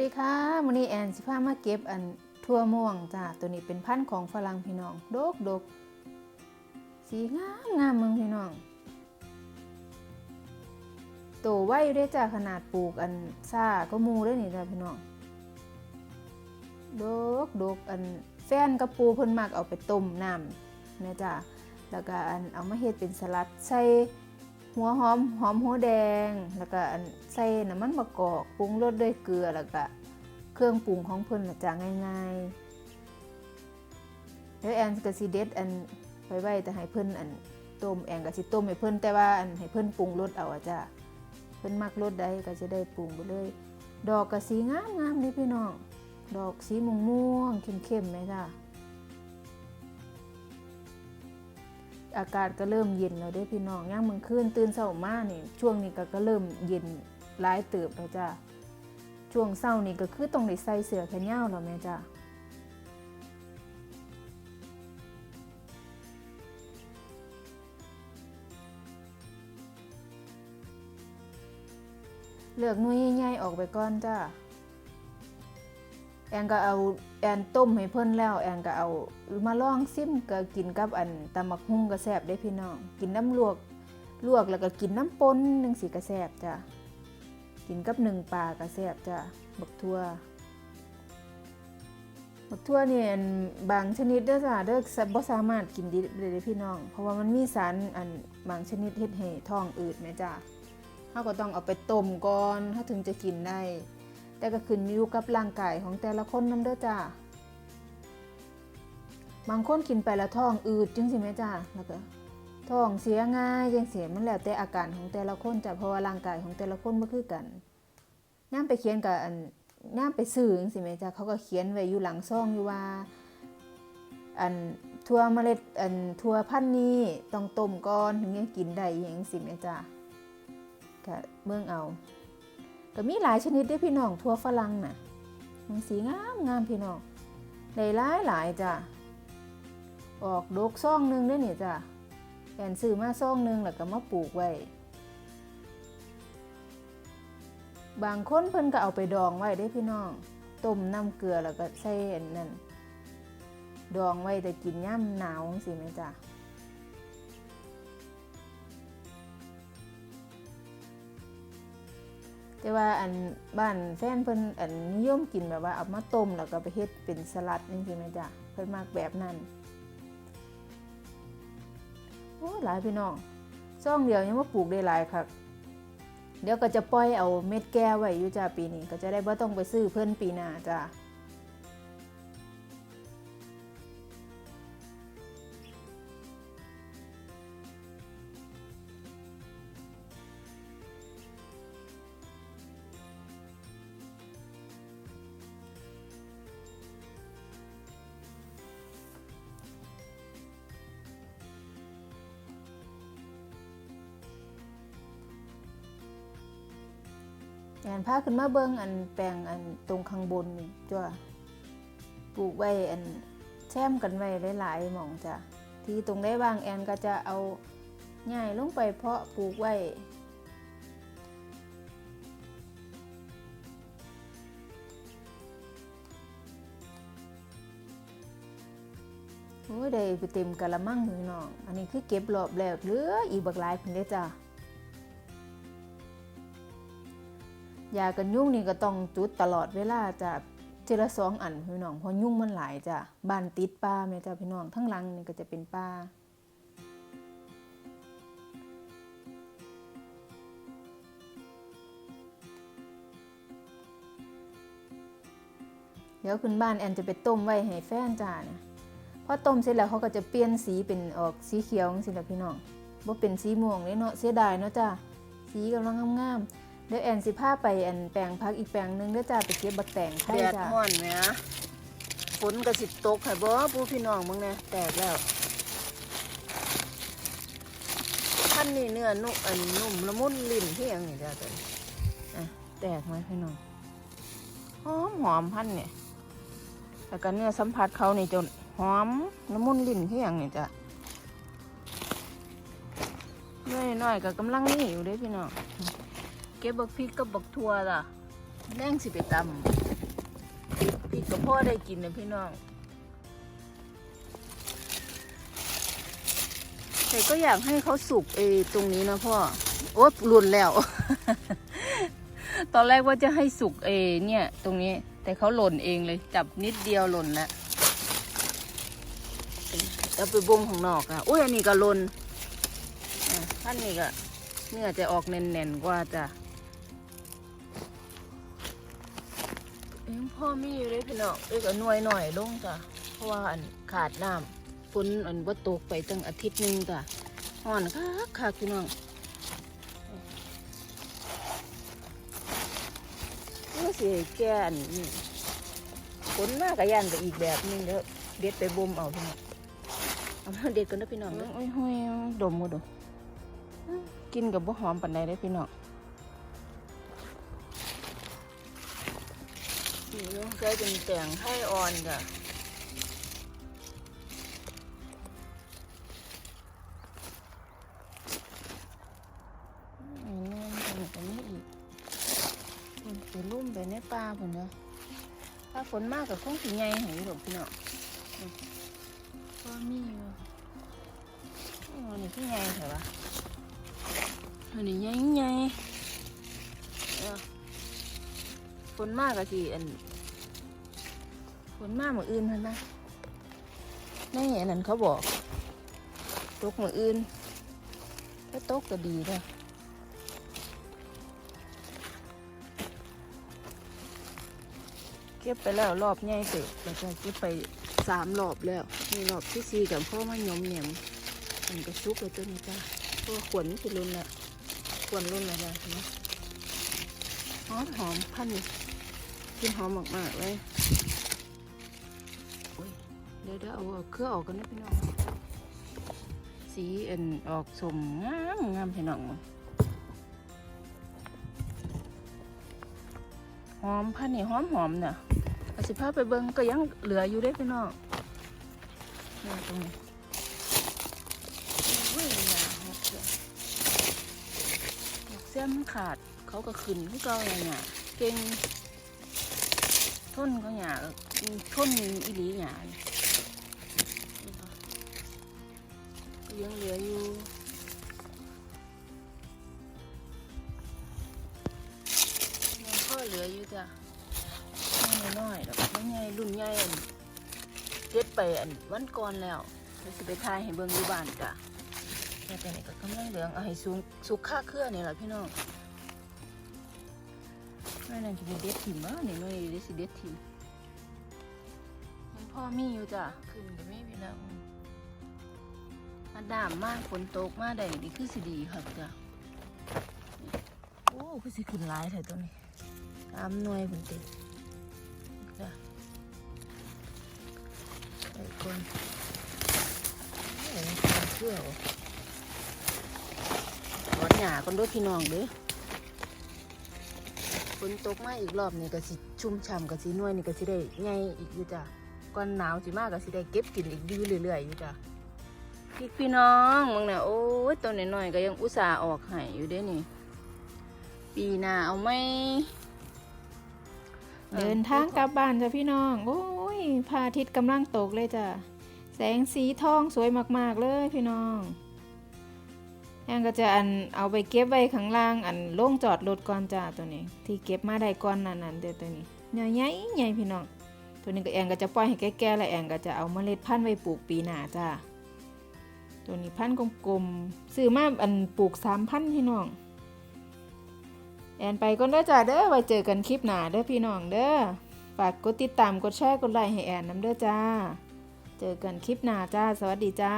ดีค่ะมื้อนี้แอนสิพามาเก็บอันทั่วม่วงจ้าตัวนี้เป็นพันธุ์ของฝรั่งพี่น้องดกดกสีงามงามเมืองพี่น้องโตไว้อยู่ได้จ้าขนาดปลูกอันซ่าก็มูได้นี่จ้าพี่น้องดกดกอันแฟนกับปูเพิ่นมักเอาไปต้มน้ำนะจ้าแล้วก็อันเอามาเฮ็ดเป็นสลัดใส่ หัวหอมหอมหัวแดง แล้วก็ใส่น้ำมันมะกอกปรุงรสด้วยเกลือแล้วก็เครื่องปรุงของเพิ่นน่ะจ้าง่ายๆแล้วแอนก็สิเด็ดอันไว้ไว้แต่ให้เพิ่นอันต้มแอนก็สิต้มให้เพิ่นแต่ว่าอันให้เพิ่นปรุงรสเอาอจ้าเพิ่นมักรสใดก็จะได้ปรุงไปเลย ดอกก็สีงามงามๆนี่พี่น้องดอกสีม่วงม่วงๆเข้มๆไหมจ้า อากาศก็เริ่มเย็นแล้วเด้อพี่น้องย่างมึงคืนตื่นเช้ามานี่ช่วงนี้ก็ก็เริ่มเย็นหลายเติบแล้วจ้าช่วงเช้านี่ก็คือต้องได้ใส่เสื้อแขนยาวแล้วแม่จ้าเลือกหนุ่ยใหญ่ๆออกไปก่อนจ้า แอนก็เอาแอนต้มให้เพิ่นแล้วแอนก็เอามาลองซิมก็กินกับอันตำมักหุ่งก็แซ่บได้พี่น้อง กินน้ำลวกลวกแล้วก็กินน้ำปนหนึ่งสิก็แซ่บจ้ะกินกับหนึ่งปลาก็แซ่บจ้ะบักทั่วบักทั่วเนี่อันบางชนิดเด้อจ้ะเด้อบ่สามารถกินดิบได้เด้พี่น้อง เพราะว่ามันมีสารอันบางชนิดเฮ็ดให้ท้องอืดแม่จ้ะเฮาก็ต้องเอาไปต้มก่อนเฮาถึงจะกินได้ แต่ก็ขึ้นอยู่กับร่างกายของแต่ละคนนำเด้อจ้าบางคนกินไปแล้วท้องอืดจังสิแม่จ้าแล้วก็ท้องเสียง่ายจังเสียมันแล้วแต่อาการของแต่ละคนจ้ะเพราะว่าร่างกายของแต่ละคนบ่คือกันย่าไปเขียนกับอันย่าไปซื้อจังสิแม่จ้าเขาก็เขียนไว้อยู่หลังซองอยู่ว่า อันทั่วเมล็ดอันทั่วพันธุ์นี้ต้องต้มก่อนถึงจะกินได้อหยังสิแม่จ้าก็เบิ่งเอา ก็มีหลายชนิดด้อพี่น้องทั่วฝรั่งน่ะมันสีงามงามพี่น้องได้หลายหลายจ้ะออกดกซ่องหนึงด้อนี่ยจ้ะแอนซื้อมาซ่องหนึงแล้วก็มาปลูกไว้ บางคนเพิ่นก็เอาไปดองไว้เด้พี่น้องต้มน้ำเกลือแล้วก็ใส่นั่นดองไว้แต่กินย่ำหนาวจังซี่แม่จ้ะ แต่ว่าอันบ้านแฟนเพิ่นอันนิยมกินแบบว่าเอามาต้มแล้วก็ไปเฮ็ดเป็นสลัดนี่สิแม่จ้ะเพิ่นมากแบบนั้นโอ้หลายพี่น้องซ่องเดียวยังมาปลูกได้หลายครับเดี๋ยวก็จะปล่อยเอาเม็ดแก้วไว้อยู่จ้าปีนี้ก็จะได้บ่ต้องไปซื้อเพิ่นปีหน้าจ้า แอนพาขึ้นมาเบิ่งอันแปลงอันตรงข้างบนนี่จ้าปลูกไว้อันแช่มกันไว้หลายๆหม่องจ้ะที่ตรงได้บางแอนก็จะเอาหญ้ายลงไปเพาะปลูกไว้โอ้ยได้ไปเต็มกะละมังพี่น้อง อันนี้คือเก็บรอบแล้วเหลืออีกบักหลายเพิ่นเด้อจ้ะ ยากันยุ่งนี่ก็ต้องจุดตลอดเวลาจะเจละสองอันพี่น้องเพราะยุ่งมันหลายจ้ะบ้านติดป่าแม่จ้ะพี่น้องทั้งหลังนี่ก็จะเป็นป่าเดี๋ยวขึ้นบ้านแอนจะไปต้มไว้ให้แฟนจ้าเนี่ยพอต้มเสร็จแล้วเขาก็จะเปลี่ยนสีเป็นออกสีเขียวจังซี่ล่ะพี่น้องบ่าเป็นสีม่วงเลยเนาะเสียดายเนาะจ้าสีกำลังงามๆ เดี๋ยวแอนสิพาไปอันแปลงพักอีกแปลงนึงเด้อจ้าไปเก็บบักแตงไทยแดดจ้า ห้อนแหมฝนก็สิตกให้บ่ผู้พี่น้องมึงเนี่ยแตกแล้วท่านนี่เนื้อนุ่มอันนุ่มละมุนลิ้นที่ยังนี่เด้อตัวนี้อะแตกไหมพี่น้องหอมหอมพันเนี่ยแล้วก็เนื้อสัมผัสเขานี่จนหอมละมุนลิ้นที่ยังนี่จ้ะน้อยๆก็กำลังนี่อยู่เด้พี่น้อง เก็บบักพริกกับบักทั่วจ้ะแน่งสิไปตำพริกกับพ่อได้กินนะพี่น้องแต่ก็อยากให้เขาสุกเอตรงนี้นะพ่อโอ๊ยหลุนแล้ว ตอนแรกว่าจะให้สุกเอเนี่ย ตรงนี้ แต่เขาหล่นเองเลย จับนิดเดียวหล่นแล้วเอาไปบ่มของนอกอะอุ้ยอันนี้ก็หล่นท่านนี้ก็เนื้อจะออกแน่นๆกว่าจ้ะ เอ็งพ่อมีอยู่เลยพี่น้องเอ้ยก็หน่วยหน่อยลงจ้ะเพราะว่าอันขาดน้ำฝนอันว่าตกไปตั้งอาทิตย์หนึงจ้ะห่อนคักคักพี่น้องนี่สิแก่นนี้ฝนมากกะยันไปอีกแบบนึงเด้อเด็ดไปบ่มเอาพี่น้องเอามาเด็ดกันเด้อพี่น้องเด้อโอ้ยห้ยดมมาดูกินกับบ่หอมปานใดเด้พี่น้อง นี่ลงใจเป็นแต่งให้อ่อนจ้ะอันนี้มันเป็นแบบนี้อีกมันไปลุ่มไปในป่าผมเนาะถ้าฝนมากกับคงสีใหญ่ใหายหรอกพี่เนาะก็มีอยู่อ๋อนี่พี่ใหญ่เหรอวะอันนี้ใหญ่ใหญ่ นมากกับสีอันฝนมากเหมือนอื่นเห็นไหมในอันนั้นเขาบอก ตกเหมือนอื่นถ้าตกก็ดีเลยเก็บไปแล้วรอบใหญ่เสร็จแล้วก็เก็บไปสามรอบแล้วนี่รอบที่สี่กับพ่อมายมเหนียมมันก็ซุกเลยตัวนี้จ้าเพราะว่ขวนมันคือรุ่นละขวนรุ่นอะไรนไหอมหอมพันนี่ กินหอมมากๆเลยเดี๋ยวเดี๋ยวเอาเครื่องออกกันนะพี่น้อง สีอันออกสมงามงามพี่น้องมั้งหอมพันนี่หอมหอมเนี่ยอาสิพาไปเบิ้งก็ยังเหลืออยู่ได้พี่น้องนี่ตรงนี้ออกเสียดอกเส้นมันขาดเขาก็ขึ้นที่เก่าอย่างเงี้ยเก่ง ทนก็หยาทนอีหลีหยานี่ค่ะก็ยังเหลืออยู่ยังพ่อเหลืออยู่จ้ะน้อยน้อยๆดอกไม่ใหญ่รุ่นใหญ่อันเก็บไปอันวันก่อนแล้วเดี๋ยวสิไปทายให้เบิ่งอยู่บ้านจ้ะแต่แต่นี่ก็กำลังเหลืองเอาให้สุกสุกค่าเครื่อนี่แหละพี่น้อง ไม่นั่นจะไปเด็ดถิ่มวะนี่น้อยเด็ดสิเด็ดถิ่มยังพ่อมีอยู่จ้ะขึ้นก็ไม่พี่น้องอาดามมากฝนตกมาได้ดีคือสิดีครับจ้ะโอ้คือสิขึ้นหลายแท้ตัวนี้ตามหน่วยผนติจ้ะไอ้คนโอ้ยเชื่อวะถอนหญ้าคนด้วยพี่น้องเด้อ ฝนตกมาอีกรอบนี่ก็สิชุ่มฉ่ำก็สิน่วยนี่ก็สิได้ใหญ่อีกอยู่จ้ะก่อนหนาวสิมากก็สิได้เก็บกินอีกดีเรื่อยๆอยู่จ้ะพี่พี่น้องมึงน่ะโอ้ยตัวน้อยๆก็ยังอุตส่าห์ออกให้อยู่เด้นี่ ปีหน้าเอาไหมเดินทางกลับบ้านจ้ะพี่น้อง โอ้ยพระอาทิตย์กำลังตกเลยจ้ะแสงสีทองสวยมากๆเลยพี่น้อง แอนก็จะอันเอาไปเก็บไว้ข้างล่างอันโล่งจอดรถก่อนจ้าตัวนี้ ที่เก็บมาได้ก่อนนั้นนั้นเดี๋ยวตัวนี้ใหญ่ใหญ่ใหญ่พี่น้องตัวนี้ก็แอนก็จะปล่อยให้แก่ๆแล้วแอนก็จะเอาเมล็ดพันธุ์ไว้ปลูกปีหน้าจ้าตัวนี้พันธุ์กลมๆซื้อมาอันปลูกสามพันพี่น้องแอนไปก่อนเด้อจ้าเด้อไว้เจอกันคลิปหน้าเด้อพี่น้องเด้อฝากกดติดตามกดแชร์กดไลค์ให้แอนน้ำเด้อจ้า เจอกันคลิปหน้าจ้า สวัสดีจ้า